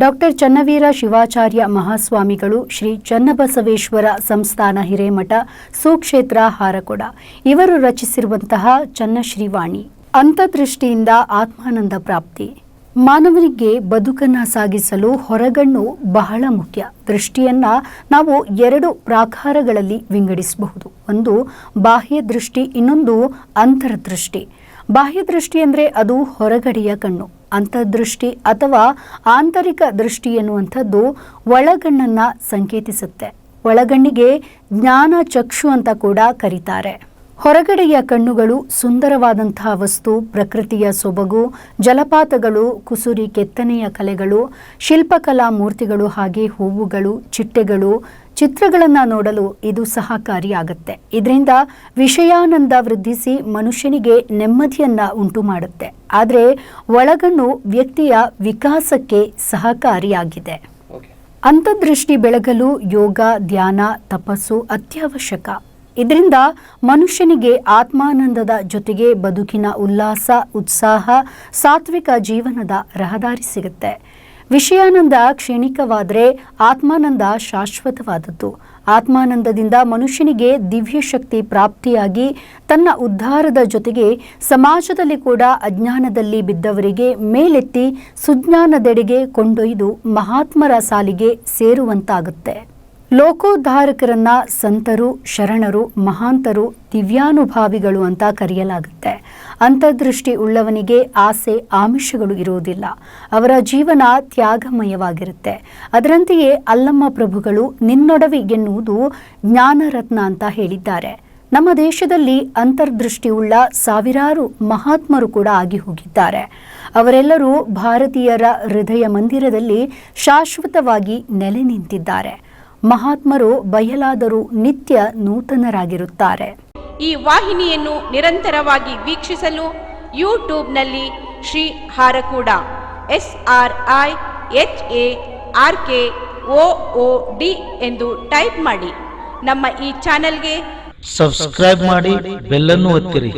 Doctor Channaveera Shivacharya ಮಹಾಸ್ವಾಮಿಗಳು ಶ್ರೀ ಚನ್ನಬಸವೇಶ್ವರ ಸಂಸ್ಥಾನ ಹಿರೇಮಠ, ಸುಕ್ಷೇತ್ರ ಹಾರಕೊಡ. ಇವರು ರಚಿಸಿರುವಂತಹ ಚನ್ನಶ್ರೀವಾಣಿ ಅಂತದೃಷ್ಟಿಯಿಂದ ಆತ್ಮಾನಂದ ಪ್ರಾಪ್ತಿ. ಮಾನವನಿಗೆ ಬದುಕನ್ನ ಸಾಗಿಸಲು ಹೊರಗಣ್ಣು ಬಹಳ ಮುಖ್ಯ. ದೃಷ್ಟಿಯನ್ನ ನಾವು ಎರಡು ಪ್ರಾಕಾರಗಳಲ್ಲಿ ವಿಂಗಡಿಸಬಹುದು. ಒಂದು, ಬಾಹ್ಯ ದೃಷ್ಟಿ, ಇನ್ನೊಂದು ಅಂತರದೃಷ್ಟಿ. ಬಾಹ್ಯ ದೃಷ್ಟಿ ಅಂದರೆ ಅದು ಹೊರಗಡೆಯ ಕಣ್ಣು. ಅಂತರ್ದೃಷ್ಟಿ ಅಥವಾ ಆಂತರಿಕ ದೃಷ್ಟಿ ಎನ್ನುವಂಥದ್ದು ಒಳಗಣ್ಣನ್ನು ಸಂಕೇತಿಸುತ್ತೆ. ಒಳಗಣ್ಣಿಗೆ ಜ್ಞಾನ ಚಕ್ಷು ಅಂತ ಕೂಡ ಕರೀತಾರೆ. ಹೊರಗಡೆಯ ಕಣ್ಣುಗಳು ಸುಂದರವಾದಂತಹ ವಸ್ತು ಪ್ರಕೃತಿಯ ಸೊಬಗು ಜಲಪಾತಗಳು ಕುಸುರಿ ಕೆತ್ತನೆಯ ಕಲೆಗಳು ಶಿಲ್ಪಕಲಾ ಮೂರ್ತಿಗಳು ಹಾಗೆ ಹೂವುಗಳು ಚಿಟ್ಟೆಗಳು ಚಿತ್ರಗಳನ್ನು ನೋಡಲು ಇದು ಸಹಕಾರಿಯಾಗುತ್ತೆ ಇದರಿಂದ ವಿಷಯಾನಂದ ವೃದ್ಧಿಸಿ ಮನುಷ್ಯನಿಗೆ ನೆಮ್ಮದಿಯನ್ನು ಉಂಟು ಮಾಡುತ್ತೆ. ಆದರೆ ಒಳಗಣ್ಣು ವ್ಯಕ್ತಿಯ ವಿಕಾಸಕ್ಕೆ ಸಹಕಾರಿಯಾಗಿದೆ ಅಂತರ್ದೃಷ್ಟಿ ಬೆಳಗಲು ಯೋಗ ಧ್ಯಾನ ತಪಸ್ಸು ಅತ್ಯವಶ್ಯಕ. ಇದರಿಂದ ಮನುಷ್ಯನಿಗೆ ಆತ್ಮಾನಂದದ ಜೊತೆಗೆ ಬದುಕಿನ ಉಲ್ಲಾಸ, ಉತ್ಸಾಹ, ಸಾತ್ವಿಕ ಜೀವನದ ರಹದಾರಿ ಸಿಗುತ್ತೆ. ವಿಷಯಾನಂದ ಕ್ಷಣಿಕವಾದರೆ ಆತ್ಮಾನಂದ ಶಾಶ್ವತವಾದದ್ದು. ಆತ್ಮಾನಂದದಿಂದ ಮನುಷ್ಯನಿಗೆ ದಿವ್ಯ ಶಕ್ತಿ ಪ್ರಾಪ್ತಿಯಾಗಿ ತನ್ನ ಉದ್ಧಾರದ ಜೊತೆಗೆ ಸಮಾಜದಲ್ಲಿ ಕೂಡ ಅಜ್ಞಾನದಲ್ಲಿ ಬಿದ್ದವರಿಗೆ ಮೇಲೆತ್ತಿ ಸುಜ್ಞಾನದೆಡೆಗೆ ಕೊಂಡೊಯ್ದು ಮಹಾತ್ಮರ ಸಾಲಿಗೆ ಸೇರುವಂತಾಗುತ್ತೆ. ಲೋಕೋದ್ಧಾರಕರನ್ನ ಸಂತರು, ಶರಣರು, ಮಹಾಂತರು, ದಿವ್ಯಾನುಭಾವಿಗಳು ಅಂತ ಕರೆಯಲಾಗುತ್ತೆ. ಅಂತರ್ದೃಷ್ಟಿ ಉಳ್ಳವನಿಗೆ ಆಸೆ, ಆಮಿಷಗಳು ಇರುವುದಿಲ್ಲ. ಅವರ ಜೀವನ ತ್ಯಾಗಮಯವಾಗಿರುತ್ತೆ. ಅದರಂತೆಯೇ ಅಲ್ಲಮ್ಮ ಪ್ರಭುಗಳು ನಿನ್ನೊಡವಿ ಎನ್ನುವುದು ಜ್ಞಾನರತ್ನ ಅಂತ ಹೇಳಿದ್ದಾರೆ. ನಮ್ಮ ದೇಶದಲ್ಲಿ ಅಂತರ್ದೃಷ್ಟಿಯುಳ್ಳ ಸಾವಿರಾರು ಮಹಾತ್ಮರು ಕೂಡ ಆಗಿ ಹೋಗಿದ್ದಾರೆ. ಅವರೆಲ್ಲರೂ ಭಾರತೀಯರ ಹೃದಯ ಮಂದಿರದಲ್ಲಿ ಶಾಶ್ವತವಾಗಿ ನೆಲೆ ನಿಂತಿದ್ದಾರೆ. ಮಹಾತ್ಮರು ಬಯಲಾದರೂ ನಿತ್ಯ ನೂತನರಾಗಿರುತ್ತಾರೆ. ಈ ವಾಹಿನಿಯನ್ನು ನಿರಂತರವಾಗಿ ವೀಕ್ಷಿಸಲು ಯೂಟ್ಯೂಬ್ನಲ್ಲಿ Shri Harakuda S R I H A R K O O D ಎಂದು ಟೈಪ್ ಮಾಡಿ. ನಮ್ಮ ಈ ಚಾನೆಲ್ಗೆ ಸಬ್ಸ್ಕ್ರೈಬ್ ಮಾಡಿ ಬೆಲ್ಲನ್ನು ಒತ್ತಿರಿ.